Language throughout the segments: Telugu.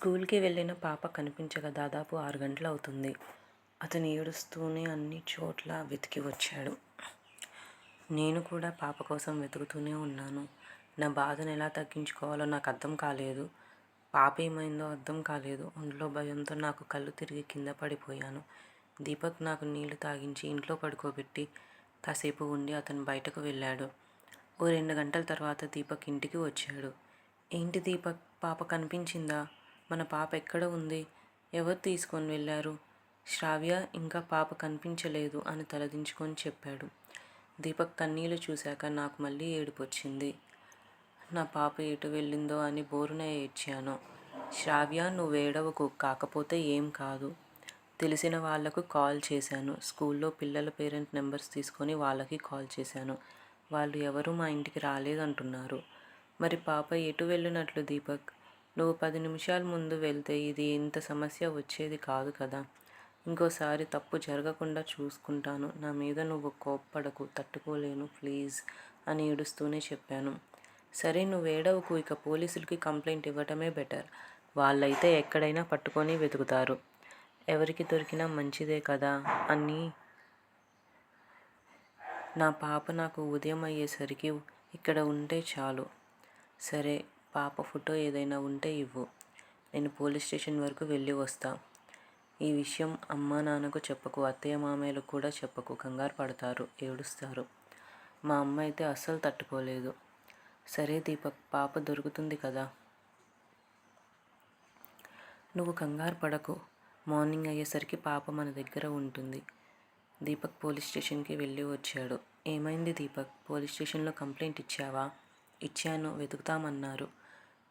స్కూల్కి వెళ్ళిన పాప కనిపించక దాదాపు ఆరు గంటలవుతుంది. అతను ఏడుస్తూనే అన్ని చోట్లా వెతికి వచ్చాడు. నేను కూడా పాప కోసం వెతుకుతూనే ఉన్నాను. నా బాధను ఎలా తగ్గించుకోవాలో నాకు అర్థం కాలేదు. పాప ఏమైందో అర్థం కాలేదు. ఒంట్లో భయంతో నాకు కళ్ళు తిరిగి కింద పడిపోయాను. దీపక్ నాకు నీళ్ళు తాగించి ఇంట్లో పడుకోబెట్టి కాసేపు ఉండి అతను బయటకు వెళ్ళాడు. ఓ రెండు గంటల తర్వాత దీపక్ ఇంటికి వచ్చాడు. ఏంటి దీపక్ పాప కనిపించిందా? మన పాప ఎక్కడ ఉంది? ఎవరు తీసుకొని వెళ్ళారు? శ్రావ్య ఇంకా పాప కనిపించలేదు అని తలదించుకొని చెప్పాడు. దీపక్ కన్నీళ్ళు చూశాక నాకు మళ్ళీ ఏడుపు వచ్చింది నా పాప ఎటు వెళ్ళిందో అని బోరున ఏడ్చాను. శ్రావ్య నువ్వు ఏడవకు కాకపోతే ఏం కాదు. తెలిసిన వాళ్ళకు కాల్ చేశాను. స్కూల్లో పిల్లల పేరెంట్ నెంబర్స్ తీసుకొని వాళ్ళకి కాల్ చేశాను. వాళ్ళు ఎవరు మా ఇంటికి రాలేదంటున్నారు. మరి పాప ఎటు వెళ్ళినట్లు దీపక్? నువ్వు పది నిమిషాల ముందు వెళ్తే ఇది ఇంత సమస్య వచ్చేది కాదు కదా. ఇంకోసారి తప్పు జరగకుండా చూసుకుంటాను. నా మీద నువ్వు కోప్పడకు తట్టుకోలేను ప్లీజ్ అని ఏడుస్తూనే చెప్పాను. సరే నువ్వేడవకు ఇక పోలీసులకి కంప్లైంట్ ఇవ్వటమే బెటర్. వాళ్ళైతే ఎక్కడైనా పట్టుకొని వెతుకుతారు. ఎవరికి దొరికినా మంచిదే కదా అని నా పాప నాకు ఉదయం అయ్యేసరికి ఇక్కడ ఉంటే చాలు. సరే పాప ఫోటో ఏదైనా ఉంటే ఇవ్వు. నేను పోలీస్ స్టేషన్ వరకు వెళ్ళి వస్తా. ఈ విషయం అమ్మా నాన్నకు చెప్పకు. అత్తయ్య మామయ్యలకు కూడా చెప్పకు. కంగారు పడతారు. ఏడుస్తారు. మా అమ్మ అయితే అస్సలు తట్టుకోలేదు. సరే దీపక్ పాప దొరుకుతుంది కదా. నువ్వు కంగారు పడకు. మార్నింగ్ అయ్యేసరికి పాప మన దగ్గర ఉంటుంది. దీపక్ పోలీస్ స్టేషన్కి వెళ్ళి వచ్చాడు. ఏమైంది దీపక్? పోలీస్ స్టేషన్లో కంప్లైంట్ ఇచ్చావా? ఇచ్చాను వెతుకుతామన్నారు.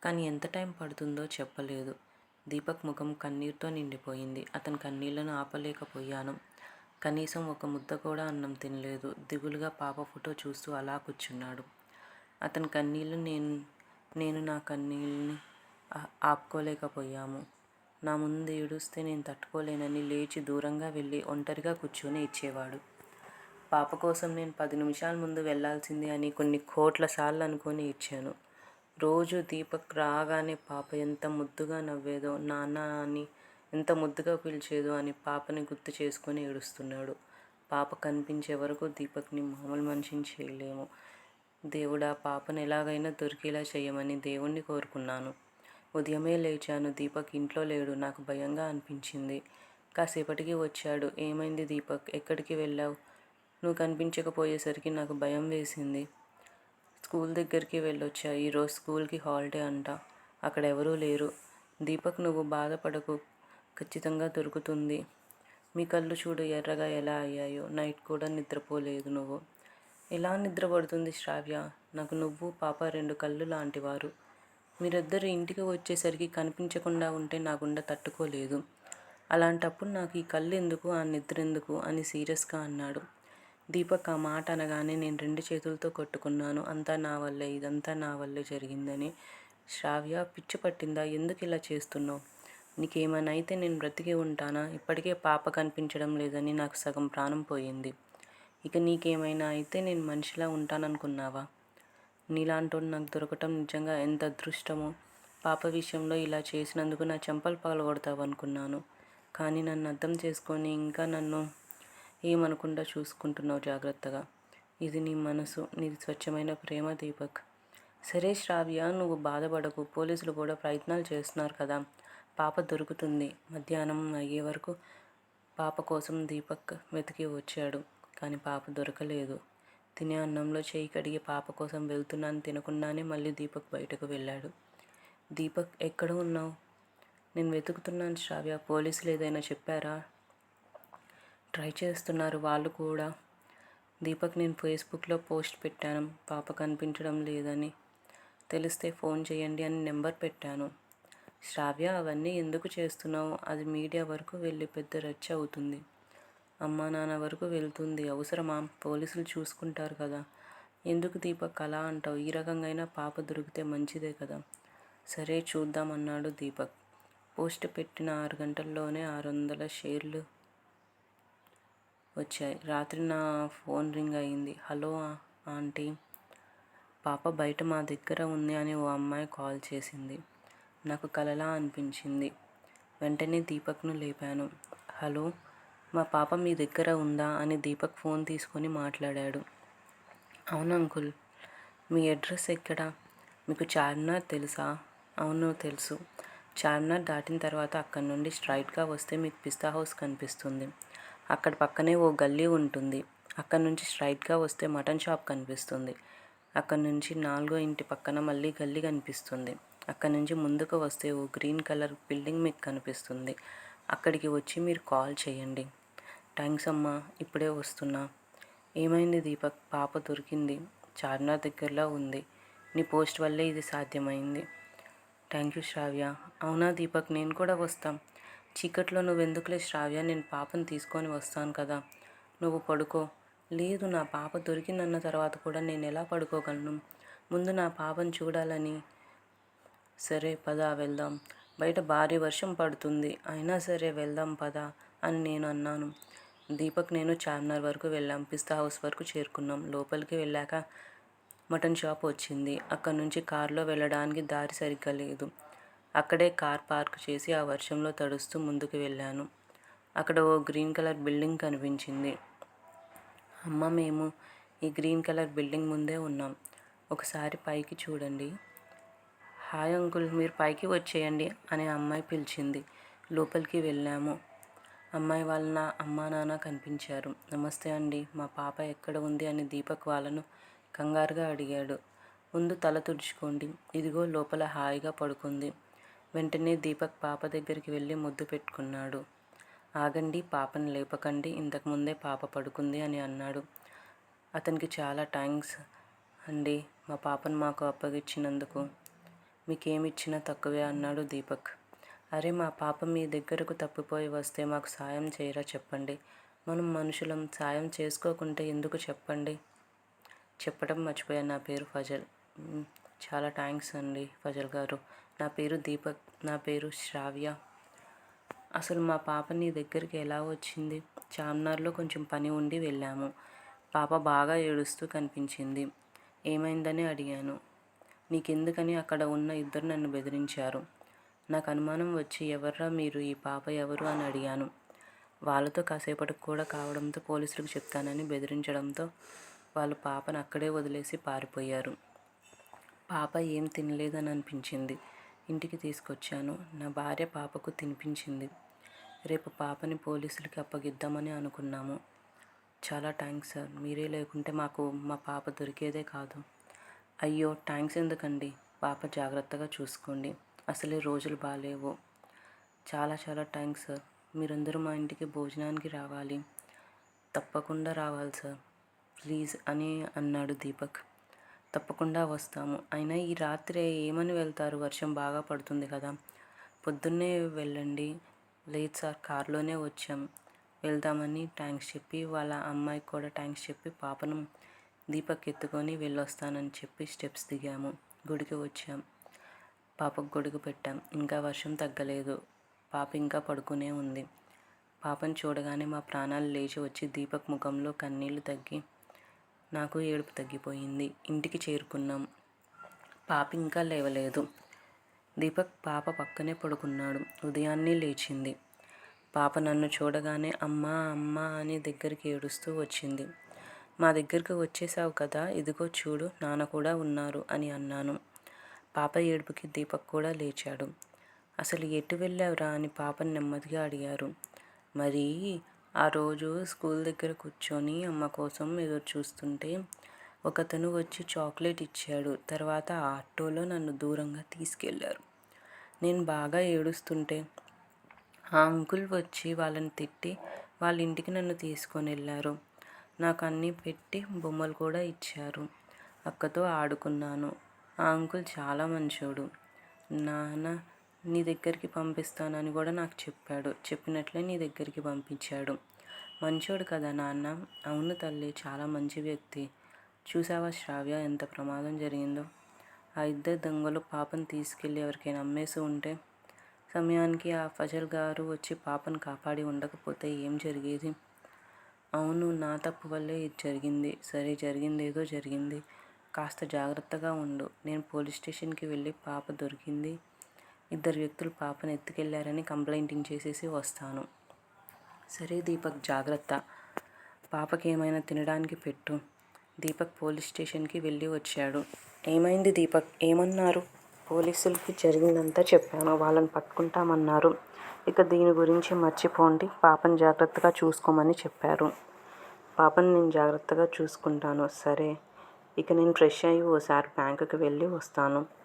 కానీ ఎంత టైం పడుతుందో చెప్పలేదు. దీపక్ ముఖం కన్నీరుతో నిండిపోయింది. అతని కన్నీళ్ళను ఆపలేకపోయాను. కనీసం ఒక ముద్ద కూడా అన్నం తినలేదు. దిగులుగా పాప ఫోటో చూస్తూ అలా కూర్చున్నాడు. అతని కన్నీళ్ళు నేను నేను నా కన్నీళ్ళని ఆపుకోలేకపోయాము. నా ముందు ఏడుస్తే నేను తట్టుకోలేనని లేచి దూరంగా వెళ్ళి ఒంటరిగా కూర్చొని ఇచ్చేవాడు. పాప కోసం నేను పది నిమిషాల ముందు వెళ్ళాల్సింది అని కొన్ని కోట్ల సార్లు అనుకొని ఇచ్చాను రోజు దీపక్ రాగానే పాప ఎంత ముద్దుగా నవ్వేదో, నాన్న అని ఎంత ముద్దుగా పిలిచేదో అని పాపని గుర్తు చేసుకొని ఏడుస్తున్నాడు. పాప కనిపించే వరకు దీపక్ని మామూలు మనిషిని చేయలేము. దేవుడా పాపను ఎలాగైనా దొరికేలా చేయమని దేవుణ్ణి కోరుకున్నాను. ఉదయమే లేచాను. దీపక్ ఇంట్లో లేడు. నాకు భయంగా అనిపించింది. కాసేపటికి వచ్చాడు. ఏమైంది దీపక్? ఎక్కడికి వెళ్ళావు నువ్వు కనిపించకపోయేసరికి నాకు భయం వేసింది. స్కూల్ దగ్గరికి వెళ్ళొచ్చా. ఈరోజు స్కూల్కి హాలిడే అంట. అక్కడ ఎవరూ లేరు. దీపక్ నువ్వు బాధపడకు. ఖచ్చితంగా దొరుకుతుంది. మీ కళ్ళు చూడు ఎర్రగా ఎలా అయ్యాయో. నైట్ కూడా నిద్రపోలేదు నువ్వు. ఎలా నిద్రపడుతుంది శ్రావ్య? నాకు నువ్వు, పాప రెండు కళ్ళు లాంటివారు. మీరిద్దరు ఇంటికి వచ్చేసరికి కనిపించకుండా ఉంటే నా గుండె తట్టుకోలేదు. అలాంటప్పుడు నాకు ఈ కళ్ళు ఎందుకు ఆ నిద్ర ఎందుకు అని సీరియస్గా అన్నాడు. దీపక్ ఆ మాట అనగానే నేను రెండు చేతులతో కొట్టుకున్నాను. అంతా నా వల్లే. ఇదంతా నా వల్లే జరిగిందని. శ్రావ్య పిచ్చి పట్టిందా? ఎందుకు ఇలా చేస్తున్నావు నీకేమైనా అయితే నేను బ్రతికి ఉంటానా? ఇప్పటికే పాప కనిపించడం లేదని నాకు సగం ప్రాణం పోయింది. ఇక నీకేమైనా అయితే నేను మనిషిలా ఉంటాననుకున్నావా? నీలాంటోడు నాకు దొరకటం నిజంగా ఎంత అదృష్టమో. పాప విషయంలో ఇలా చేసినందుకు నా చెంపలు పగలగొడతావనుకున్నాను. కానీ నన్ను అర్థం చేసుకొని ఇంకా నన్ను ఏమనకుండా చూసుకుంటున్నావు జాగ్రత్తగా. ఇది నీ మనసు. నీది స్వచ్ఛమైన ప్రేమ దీపక్. సరే శ్రావ్య నువ్వు బాధపడకు. పోలీసులు కూడా ప్రయత్నాలు చేస్తున్నారు కదా. పాప దొరుకుతుంది. మధ్యాహ్నం అయ్యే వరకు పాప కోసం దీపక్ వెతికి వచ్చాడు. కానీ పాప దొరకలేదు. తినే అన్నంలో చేయి కడిగి పాప కోసం వెళ్తున్నాను తినకుండానే మళ్ళీ దీపక్ బయటకు వెళ్ళాడు. దీపక్ ఎక్కడ ఉన్నావు నేను వెతుకుతున్నాను శ్రావ్య. పోలీసులు ఏదైనా చెప్పారా? ట్రై చేస్తున్నారు వాళ్ళు కూడా. దీపక్ నేను ఫేస్బుక్లో పోస్ట్ పెట్టాను. పాప కనిపించడం లేదని. తెలిస్తే ఫోన్ చేయండి అని నెంబర్ పెట్టాను. శ్రావ్య అవన్నీ ఎందుకు చేస్తున్నావు అది మీడియా వరకు వెళ్ళి పెద్ద రచ్చ అవుతుంది. అమ్మా నాన్న వరకు వెళ్తుంది. అవసరమా? పోలీసులు చూసుకుంటారు కదా. ఎందుకు దీపక్ అలా అంటావు ఈ రకంగా పాప దొరికితే మంచిదే కదా. సరే చూద్దాం అన్నాడు దీపక్. పోస్ట్ పెట్టిన ఆరు గంటల్లోనే ఆరు వందల షేర్లు వచ్చాయి. రాత్రి నా ఫోన్ రింగ్ అయింది. Hello aunty. పాప బయట మా దగ్గర ఉంది అని ఓ అమ్మాయి కాల్ చేసింది. నాకు కలలా అనిపించింది వెంటనే దీపక్ను లేపాను హలో మా పాప మీ దగ్గర ఉందా అని దీపక్ ఫోన్ తీసుకొని మాట్లాడాడు అవును అంకుల్ మీ అడ్రస్ ఎక్కడ మీకు చార్మినార్ తెలుసా అవును తెలుసు చార్మినార్ దాటిన తర్వాత అక్కడి నుండి స్ట్రైట్గా వస్తే మీకు పిస్తా హౌస్ కనిపిస్తుంది అక్కడ పక్కనే ఓ గల్లీ ఉంటుంది. అక్కడ నుంచి స్ట్రైట్గా వస్తే మటన్ షాప్ కనిపిస్తుంది. అక్కడ నుంచి నాలుగో ఇంటి పక్కన మళ్ళీ గల్లీ కనిపిస్తుంది. అక్కడ నుంచి ముందుకు వస్తే ఓ గ్రీన్ కలర్ బిల్డింగ్ మీకు కనిపిస్తుంది. అక్కడికి వచ్చి మీరు కాల్ చేయండి. థ్యాంక్స్ అమ్మా ఇప్పుడే వస్తున్నా. ఏమైంది దీపక్? పాప దొరికింది. చార్మినార్ దగ్గరలో ఉంది. నీ పోస్ట్ వల్లే ఇది సాధ్యమైంది. Thank you Sravya. అవునా దీపక్ నేను కూడా వస్తాం. చీకట్లో నువ్వు ఎందుకులే శ్రావ్య? నేను పాపను తీసుకొని వస్తాను కదా. నువ్వు పడుకో. లేదు నా పాప దొరికిందన్న తర్వాత కూడా నేను ఎలా పడుకోగలను? ముందు నా పాపను చూడాలని. సరే పద వెళ్దాం. బయట భారీ వర్షం పడుతుంది. అయినా సరే వెళ్దాం పద అని నేను అన్నాను. దీపక్ నేను చార్మినార్ వరకు వెళ్ళాం. పిస్తా హౌస్ వరకు చేరుకున్నాం. లోపలికి వెళ్ళాక మటన్ షాప్ వచ్చింది. అక్కడ నుంచి కారులో వెళ్ళడానికి దారి సరిగ్గా లేదు. అక్కడే కార్ పార్క్ చేసి ఆ వర్షంలో తడుస్తూ ముందుకు వెళ్ళాను. అక్కడ ఓ గ్రీన్ కలర్ బిల్డింగ్ కనిపించింది. అమ్మ మేము ఈ గ్రీన్ కలర్ బిల్డింగ్ ముందే ఉన్నాం. ఒకసారి పైకి చూడండి. హాయ్ అంకుల్ మీరు పైకి వచ్చేయండి అని అమ్మాయి పిలిచింది. లోపలికి వెళ్ళాము. అమ్మాయి వాళ్ళ నా అమ్మా నాన్న కనిపించారు. నమస్తే అండి మా పాప ఎక్కడ ఉంది అని దీపక్ వాళ్ళను కంగారుగా అడిగాడు. ముందు తల తుడుచుకోండి. ఇదిగో లోపల హాయిగా పడుకుంది. వెంటనే దీపక్ పాప దగ్గరికి వెళ్ళి ముద్దు పెట్టుకున్నాడు. ఆగండి పాపను లేపకండి ఇంతకుముందే పాప పడుకుంది అని అన్నాడు. అతనికి చాలా థ్యాంక్స్ అండి మా పాపను మాకు అప్పగిచ్చినందుకు మీకేమిచ్చినా తక్కువే అన్నాడు దీపక్. అరే మా పాప మీ దగ్గరకు తప్పిపోయి వస్తే మాకు సాయం చేయరా చెప్పండి. మనం మనుషులం సాయం చేసుకోకుంటే ఎందుకు చెప్పండి? చెప్పడం మర్చిపోయాను నా పేరు ఫజల్. చాలా థ్యాంక్స్ అండి ఫజల్ గారు. నా పేరు దీపక్ నా పేరు శ్రావ్య. అసలు మా పాప నీ దగ్గరికి ఎలా వచ్చింది? చార్మినార్లో కొంచెం పని ఉండి వెళ్ళాము. పాప బాగా ఏడుస్తూ కనిపించింది. ఏమైందని అడిగాను. నీకెందుకని అక్కడ ఉన్న ఇద్దరు నన్ను బెదిరించారు. నాకు అనుమానం వచ్చి ఎవర్రా మీరు? ఈ పాప ఎవరు? అని అడిగాను. వాళ్ళతో కాసేపటికి కూడా కావడంతో పోలీసులకు చెప్తానని బెదిరించడంతో వాళ్ళు పాపను అక్కడే వదిలేసి పారిపోయారు. పాప ఏం తినలేదని అనిపించింది. ఇంటికి తీసుకొచ్చాను. నా భార్య పాపకు తినిపించింది. రేపు పాపని పోలీసులకి అప్పగిద్దామని అనుకున్నాము. చాలా థ్యాంక్స్ సార్. మీరే లేకుంటే మాకు మా పాప దొరికేదే కాదు. అయ్యో థ్యాంక్స్ ఎందుకండి? పాప జాగ్రత్తగా చూసుకోండి. అసలే రోజులు బాగాలేవు చాలా చాలా థ్యాంక్స్ సార్. మీరందరూ మా ఇంటికి భోజనానికి రావాలి. తప్పకుండా రావాలి సార్. ప్లీజ్ అని అన్నాడు దీపక్. తప్పకుండా వస్తాము. అయినా ఈ రాత్రి ఏమని వెళ్తారు? వర్షం బాగా పడుతుంది కదా. పొద్దున్నే వెళ్ళండి. లేదు సార్ కారులోనే వచ్చాం. వెళ్దామని థ్యాంక్స్ చెప్పి వాళ్ళ అమ్మాయికి కూడా థ్యాంక్స్ చెప్పి పాపను దీపక్ ఎత్తుకొని వెళ్ళొస్తానని చెప్పి స్టెప్స్ దిగాము. గుడికి వచ్చాం. పాపకు గొడుగు పెట్టాం. ఇంకా వర్షం తగ్గలేదు. పాప ఇంకా పడుకునే ఉంది. పాపను చూడగానే మా ప్రాణాలు లేచి వచ్చి దీపక్ ముఖంలో కన్నీళ్ళు తగ్గి నాకు ఏడుపు తగ్గిపోయింది. ఇంటికి చేరుకున్నాం. పాప ఇంకా లేవలేదు. దీపక్ పాప పక్కనే పడుకున్నాడు. ఉదయాన్నే లేచింది. పాప నన్ను చూడగానే అమ్మా అమ్మా అని దగ్గరికి ఏడుస్తూ వచ్చింది. మా దగ్గరికి వచ్చేసావు కదా ఇదిగో చూడు నాన్న కూడా ఉన్నారు అని అన్నాను. పాప ఏడుపుకి దీపక్ కూడా లేచాడు. అసలు ఎటు వెళ్ళావురా అని పాపను నెమ్మదిగా అడిగారు. మరి ఆ రోజు స్కూల్ దగ్గర కూర్చొని అమ్మ కోసం ఎదురు చూస్తుంటే ఒకతను వచ్చి చాక్లెట్ ఇచ్చాడు. తర్వాత ఆటోలో నన్ను దూరంగా తీసుకెళ్ళారు. నేను బాగా ఏడుస్తుంటే ఆ అంకుల్ వచ్చి వాళ్ళని తిట్టి వాళ్ళ ఇంటికి నన్ను తీసుకొని వెళ్ళారు. నాకు అన్నీ పెట్టి బొమ్మలు కూడా ఇచ్చారు. అక్కతో ఆడుకున్నాను. ఆ అంకుల్ చాలా మంచోడు. నాన్న నీ దగ్గరికి పంపిస్తానని కూడా నాకు చెప్పాడు. చెప్పినట్లే నీ దగ్గరికి పంపించాడు. మంచోడు కదా నాన్న. అవును తల్లి చాలా మంచి వ్యక్తి. చూసావా శ్రావ్య? ఎంత ప్రమాదం జరిగిందో. ఆ ఇద్దరు దొంగలు పాపను తీసుకెళ్ళి ఎవరికైనా అమ్మేసి ఉంటే సమయానికి ఆ ఫజల్ గారు వచ్చి పాపను కాపాడి ఉండకపోతే ఏం జరిగేది? అవును నా తప్పు వల్లే ఇది జరిగింది. సరే జరిగింది ఏదో జరిగింది. కాస్త జాగ్రత్తగా ఉండు. నేను పోలీస్ స్టేషన్కి వెళ్ళి పాప దొరికింది. ఇద్దరు వ్యక్తులు పాపను ఎత్తుకెళ్ళారని కంప్లైంట్ చేసేసి వస్తాను. సరే దీపక్ జాగ్రత్త. పాపకి ఏమైనా తినడానికి పెట్టు. దీపక్ పోలీస్ స్టేషన్కి వెళ్ళి వచ్చాడు. ఏమైంది దీపక్? ఏమన్నారు? పోలీసులకి జరిగిందంతా చెప్పాను. వాళ్ళని పట్టుకుంటామన్నారు. ఇక దీని గురించి మర్చిపోండి. పాపని జాగ్రత్తగా చూసుకోమని చెప్పారు. పాపని నేను జాగ్రత్తగా చూసుకుంటాను. సరే. ఇక నేను ఫ్రెష్ అయ్యి ఓసారి బ్యాంకుకి వెళ్ళి వస్తాను.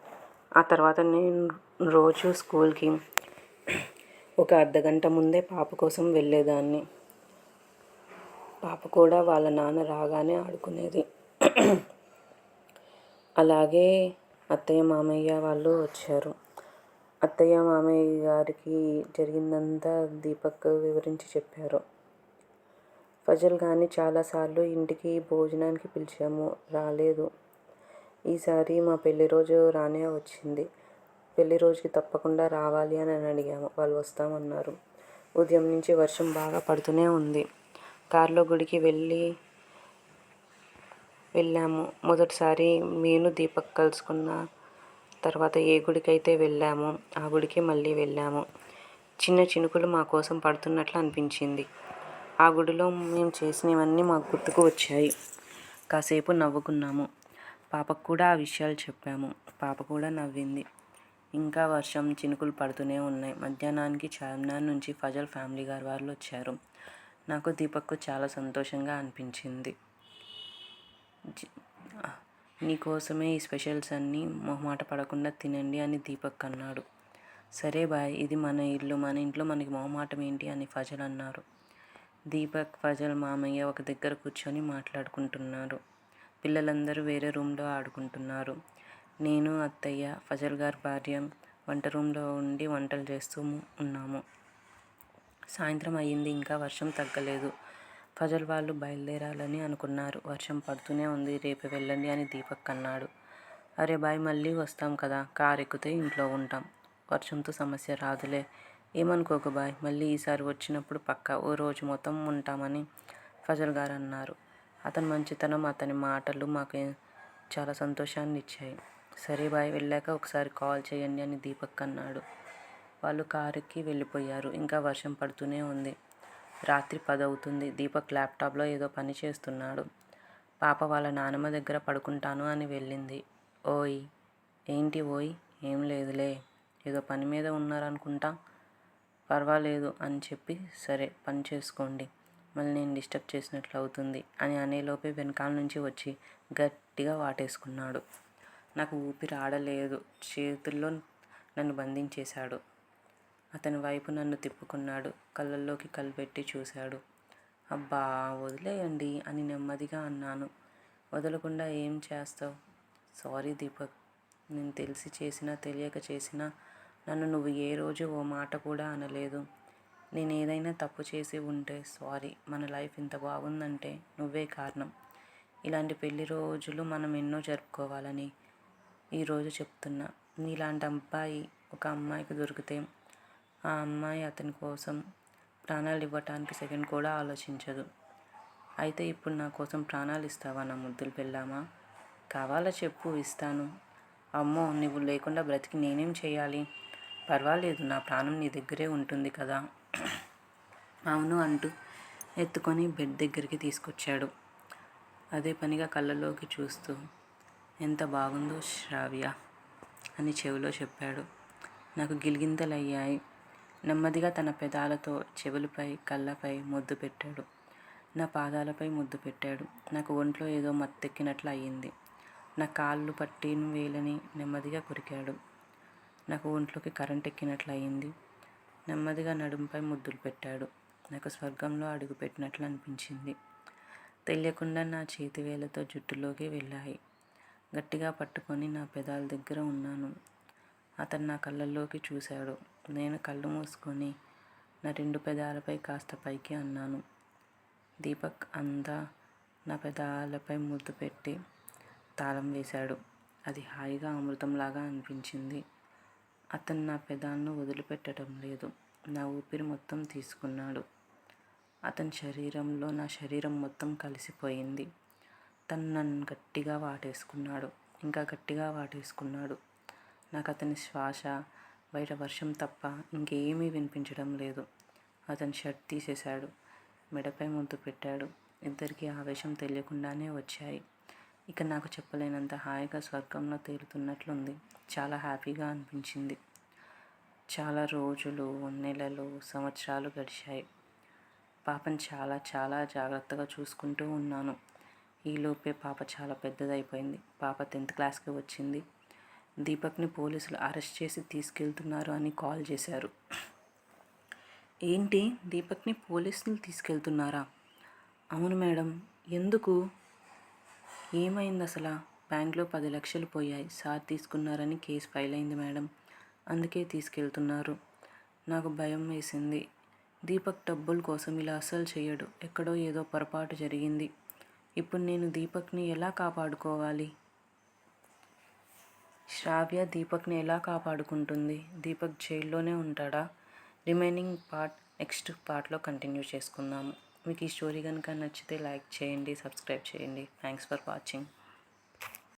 ఆ తర్వాత నేను రోజు స్కూల్కి ఒక అర్ధగంట ముందే పాప కోసం వెళ్ళేదాన్ని. పాప కూడా వాళ్ళ నాన్న రాగానే ఆడుకునేది. అలాగే అత్తయ్య మామయ్య వాళ్ళు వచ్చారు. అత్తయ్య మామయ్య గారికి జరిగిందంతా దీపక్ వివరించి చెప్పారు. ఫజల్ కానీ చాలాసార్లు ఇంటికి భోజనానికి పిలిచాము. రాలేదు. ఈసారి మా పెళ్ళి రోజు రానే వచ్చింది. పెళ్ళి రోజుకి తప్పకుండా రావాలి అని అడిగాము. వాళ్ళు వస్తామన్నారు. ఉదయం నుంచి వర్షం బాగా పడుతూనే ఉంది. కారులో గుడికి వెళ్ళి వెళ్ళాము. మొదటిసారి నేను దీపక్ కలుసుకున్న తర్వాత ఏ గుడికైతే వెళ్ళాము వెళ్ళామో ఆ గుడికి మళ్ళీ వెళ్ళాము. చిన్న చినుకులు మా కోసం పడుతున్నట్లు అనిపించింది. ఆ గుడిలో మేము చేసినవన్నీ మాకు గుర్తుకు వచ్చాయి. కాసేపు నవ్వుకున్నాము. పాపకు కూడా ఆ విషయాలు చెప్పాము. పాప కూడా నవ్వింది. ఇంకా వర్షం చినుకులు పడుతూనే ఉన్నాయి. మధ్యాహ్నానికి చార్మినార్ నుంచి ఫజల్ ఫ్యామిలీ గారు వాళ్ళు వచ్చారు. నాకు దీపక్కు చాలా సంతోషంగా అనిపించింది. నీకోసమే ఈ స్పెషల్స్ అన్నీ మొహమాట పడకుండా తినండి అని దీపక్ అన్నాడు. సరే బాయ్ ఇది మన ఇల్లు మన ఇంట్లో మనకి మొహమాటం ఏంటి అని ఫజల్ అన్నారు. దీపక్ ఫజల్ మామయ్య ఒక దగ్గర కూర్చొని మాట్లాడుకుంటున్నారు. పిల్లలందరూ వేరే రూమ్లో ఆడుకుంటున్నారు. నేను అత్తయ్య ఫజల్ గారి భార్య వంట రూమ్లో ఉండి వంటలు చేస్తూ ఉన్నాము. సాయంత్రం అయ్యింది ఇంకా వర్షం తగ్గలేదు. ఫజల్ వాళ్ళు బయలుదేరాలని అనుకున్నారు. వర్షం పడుతూనే ఉంది. రేపు వెళ్ళండి అని దీపక్ అన్నాడు. అరే బాయ్ మళ్ళీ వస్తాం కదా. కారు ఎక్కితే ఇంట్లో ఉంటాం. వర్షంతో సమస్య రాదులే. ఏమనుకోకు బాయ్ మళ్ళీ ఈసారి వచ్చినప్పుడు పక్క ఓ రోజు మొత్తం ఉంటామని ఫజల్ గారు అన్నారు. అతని మంచితనం అతని మాటలు మాకు చాలా సంతోషాన్ని ఇచ్చాయి. సరే బాయ్ వెళ్ళాక ఒకసారి కాల్ చేయండి అని దీపక్ అన్నాడు. వాళ్ళు కారుకి వెళ్ళిపోయారు. ఇంకా వర్షం పడుతూనే ఉంది. రాత్రి పదవుతుంది. దీపక్ ల్యాప్టాప్లో ఏదో పని చేస్తున్నాడు. పాప వాళ్ళ నానమ్మ దగ్గర పడుకుంటాను అని వెళ్ళింది. ఓయ్ ఏంటి ఓయ్? ఏం లేదులే. ఏదో పని మీద ఉన్నారనుకుంటా? పర్వాలేదు అని చెప్పి సరే పని చేసుకోండి. మళ్ళీ నేను డిస్టర్బ్ చేసినట్లు అవుతుంది అని అనేలోపే వెనకాల నుంచి వచ్చి గట్టిగా వాటేసుకున్నాడు. నాకు ఊపిరి ఆడలేదు. చేతుల్లో నన్ను బంధించేశాడు. అతని వైపు నన్ను తిప్పుకున్నాడు. కళ్ళల్లోకి పెట్టి చూశాడు. అబ్బా వదిలేయండి అని నెమ్మదిగా అన్నాను. వదలకుండా ఏం చేస్తావు? సారీ దీపక్ నేను తెలిసి చేసినా తెలియక చేసినా నన్ను నువ్వు ఏ రోజు ఓ మాట కూడా అనలేదు. నేను ఏదైనా తప్పు చేసి ఉంటే సారీ మన లైఫ్ ఇంత బాగుందంటే నువ్వే కారణం. ఇలాంటి పెళ్ళి రోజులు మనం ఎన్నో జరుపుకోవాలని ఈరోజు చెప్తున్నా. నీలాంటి అబ్బాయి ఒక అమ్మాయికి దొరికితే ఆ అమ్మాయి అతని కోసం ప్రాణాలు ఇవ్వటానికి సెకండ్ కూడా ఆలోచించదు. అయితే ఇప్పుడు నా కోసం ప్రాణాలు ఇస్తావా? నా ముద్దులు పెళ్ళామా? కావాలా చెప్పు ఇస్తాను. అమ్మో నువ్వు లేకుండా బ్రతికి నేనేం చేయాలి? పర్వాలేదు నా ప్రాణం నీ దగ్గరే ఉంటుంది కదా. అవును అంటూ ఎత్తుకొని బెడ్ దగ్గరికి తీసుకొచ్చాడు. అదే పనిగా కళ్ళలోకి చూస్తూ ఎంత బాగుందో శ్రావ్య అని చెవిలో చెప్పాడు. నాకు గిలిగింతలయ్యాయి. నెమ్మదిగా తన పెదాలతో చెవులపై కళ్ళపై ముద్దు పెట్టాడు. నా పాదాలపై ముద్దు పెట్టాడు. నాకు ఒంట్లో ఏదో మత్తెక్కినట్లు అయ్యింది. నా కాళ్ళు పట్టిన వేలని నెమ్మదిగా కొరికాడు. నాకు ఒంట్లోకి కరెంట్ ఎక్కినట్లు అయ్యింది. నెమ్మదిగా నడుంపై ముద్దులు పెట్టాడు. నాకు స్వర్గంలో అడుగు పెట్టినట్లు అనిపించింది. తెలియకుండా నా చేతి వేలతో జుట్టులోకి వెళ్ళాయి. గట్టిగా పట్టుకొని నా పెదాల దగ్గర ఉన్నాను. అతను నా కళ్ళల్లోకి చూశాడు. నేను కళ్ళు మూసుకొని నా రెండు పెదాలపై కాస్త పైకి అన్నాను. దీపక్ అంతా నా పెదాలపై ముద్దు పెట్టి తాళం వేశాడు. అది హాయిగా అమృతంలాగా అనిపించింది. అతను నా పెదాలను వదిలిపెట్టడం లేదు. నా ఊపిరి మొత్తం తీసుకున్నాడు. అతని శరీరంలో నా శరీరం మొత్తం కలిసిపోయింది. తను నన్ను గట్టిగా వాటేసుకున్నాడు. ఇంకా గట్టిగా వాటేసుకున్నాడు. నాకు అతని శ్వాస బయట వర్షం తప్ప ఇంకేమీ వినిపించడం లేదు. అతను షర్ట్ తీసేశాడు. మెడపై ముద్దు పెట్టాడు. ఇద్దరికీ ఆవేశం తెలియకుండానే వచ్చాయి. ఇక నాకు చెప్పలేనంత హాయిగా స్వర్గంలో తేలుతున్నట్లుంది చాలా హ్యాపీగా అనిపించింది. చాలా రోజులు నెలలు సంవత్సరాలు గడిచాయి. పాపని చాలా చాలా జాగ్రత్తగా చూసుకుంటూ ఉన్నాను. ఈలోపే పాప చాలా పెద్దదైపోయింది. పాప టెన్త్ క్లాస్కి వచ్చింది. దీపక్ని పోలీసులు అరెస్ట్ చేసి తీసుకెళ్తున్నారు అని కాల్ చేశారు. ఏంటి? దీపక్ని పోలీసులు తీసుకెళ్తున్నారా? అవును మేడం. ఎందుకు? ఏమైంది అసలు బ్యాంక్లో పది లక్షలు పోయాయి. సార్ తీసుకున్నారని కేసు ఫైల్ అయింది మేడం. అందుకే తీసుకెళ్తున్నారు. నాకు భయం వేసింది. దీపక్ డబ్బుల కోసం ఇలా అస్సలు చేయడు. ఎక్కడో ఏదో పొరపాటు జరిగింది. ఇప్పుడు నేను దీపక్ని ఎలా కాపాడుకోవాలి? శ్రావ్య దీపక్ని ఎలా కాపాడుకుంటుంది? దీపక్ జైల్లోనే ఉంటాడా? రిమైనింగ్ పార్ట్ నెక్స్ట్ పార్ట్లో కంటిన్యూ చేసుకుందాము. మీకు ఈ స్టోరీ కనుక నచ్చితే లైక్ చేయండి సబ్స్క్రైబ్ చేయండి. Thanks for watching